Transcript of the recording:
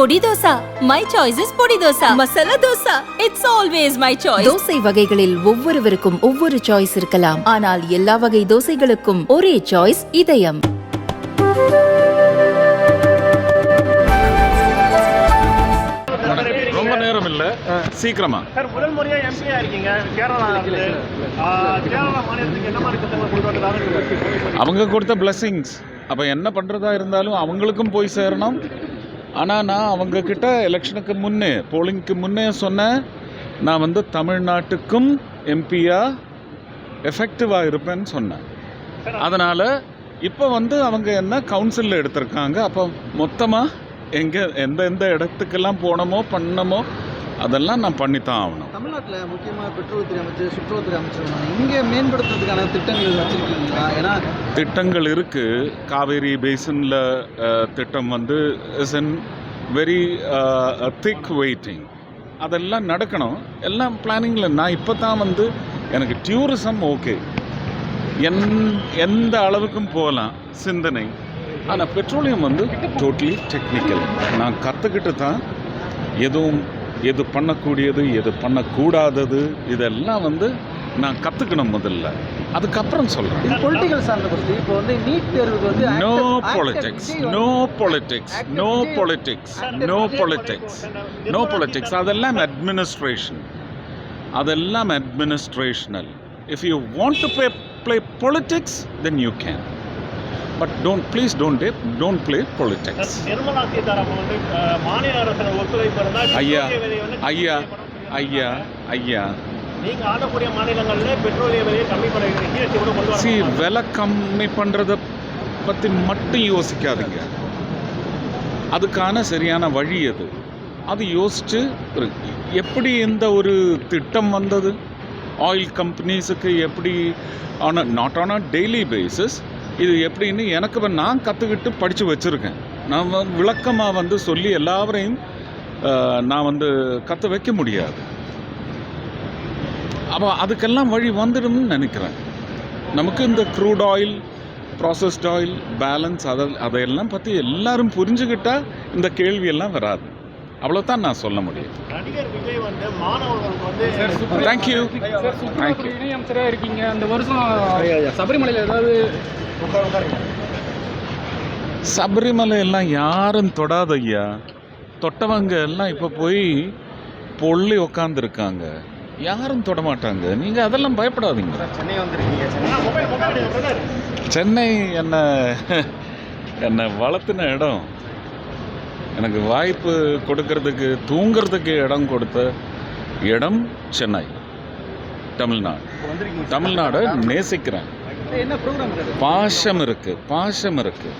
பொடி dosa. My choice is podi dosa. Masala dosa. It's always my choice dosa வகைகளில் ஒவ்வொருவருக்கும் ஒவ்வொரு சாய்ஸ் இருக்கலாம். ஆனால் எல்லா வகை தோசைகளுக்கும் ஒரே சாய்ஸ் இதயம். ரொம்ப நேரம் இல்லை. சீக்கிரமா. சார் முதல் முறையா எம்பியா இருக்கீங்க. கேரளா கேரளா மாநிலத்துக்கு என்ன மாதிரி திட்டங்கள் கொண்டு வந்ததாக அவங்க கொடுத்த blessings. அப்போ என்ன பண்ணுறதா இருந்தாலும் அவங்களுக்கும் போய் சேரணும். ஆனால் நான் அவங்கக்கிட்ட எலெக்ஷனுக்கு முன்னே போலிங்க்கு முன்னே சொன்னேன் நான் வந்து தமிழ்நாட்டுக்கும் எம்பியாக எஃபெக்டிவாக இருப்பேன்னு சொன்னேன். அதனால் இப்போ வந்து அவங்க என்ன கவுன்சிலில் எடுத்திருக்காங்க அப்போ மொத்தமாக எங்கே எந்த எந்த இடத்துக்கெல்லாம் போனோமோ பண்ணமோ அதெல்லாம் நான் பண்ணித்தான் ஆகணும். தமிழ்நாட்டில் முக்கியமாக பெட்ரோல்துறை அமைச்சர் சுற்றுலாத்துறை அமைச்சர் இங்கே மேம்படுத்துறதுக்கான திட்டங்கள் வச்சிருக்கீங்களா? ஏன்னா திட்டங்கள் இருக்குது காவேரி பேசினில் திட்டம் வந்து is in very thick waiting அதெல்லாம் நடக்கணும். எல்லாம் பிளானிங்கில் நான் இப்போ தான் வந்து எனக்கு டூரிசம் ஓகே என் எந்த அளவுக்கும் போகலாம். சிந்தனை. ஆனால் பெட்ரோலியம் வந்து டோட்டலி டெக்னிக்கல் நான் கற்றுக்கிட்டு தான் எதுவும் எது பண்ணக்கூடியது எது பண்ணக்கூடாதது இதெல்லாம் வந்து நான் கற்றுக்கணும் முதல்ல. அதுக்கப்புறம் சொல்கிறேன் பொலிட்டிக்கல் சார்ந்த பற்றி இப்போ வந்து நீட் தேர்வுக்கு வந்து விஜய் வந்து- no politics, no politics, no politics, no politics. அதெல்லாம் அட்மினிஸ்ட்ரேஷன் அதெல்லாம் administrational if you want to play play politics then you can but don't please don't don't play politics ஐயா ஐயா ஐயா ஐயா. சி விலை கம்மி பண்ணுறத பற்றி மட்டும் யோசிக்காதீங்க. அதுக்கான சரியான வழி அது அது யோசித்து எப்படி இந்த ஒரு திட்டம் வந்தது? ஆயில் கம்பெனிஸுக்கு எப்படி ஆன not on a daily basis இது எப்படின்னு எனக்கு நான் கற்றுக்கிட்டு படித்து வச்சுருக்கேன். நான் விளக்கமாக வந்து சொல்லி எல்லாவரையும் நான் வந்து கற்று வைக்க முடியாது. அப்போ அதுக்கெல்லாம் வழி வந்துடும்னு நினைக்கிறேன். நமக்கு இந்த crude oil processed oil balance அதை அதையெல்லாம் பற்றி எல்லாரும் புரிஞ்சுக்கிட்டால் இந்த கேள்வியெல்லாம் வராது. அவ்வளோதான் நான் சொல்ல முடியும். நடிகர் விஜய் வந்து மாணவர்களுக்கு வந்து தேங்க்யூ சார் சுற்றுலாத்துறை இணையமைச்சராக இருக்கீங்க. அந்த வருஷம் சபரிமலையில் ஏதாவது சபரிமலை எல்லாம் யாரும் தொடாத ஐயா. தொட்டவங்க எல்லாம் இப்போ போய் பொள்ளி உக்காந்துருக்காங்க. யாரும் தொட மாட்டாங்க. நீங்கள் அதெல்லாம் பயப்படாதீங்க. சென்னை வந்திருக்கீங்க. Chennai. Mobile mobile brother. Chennai என்னை என்னை வளர்த்துன இடம். எனக்கு வாய்ப்பு கொடுக்கறதுக்கு தூங்குறதுக்கு இடம் கொடுத்த இடம் சென்னை தமிழ்நாடு. தமிழ்நாடை நேசிக்கிறேன். என்ன ப்ரோக்ராம் இருக்குது இருக்கு பாசம் இருக்கு.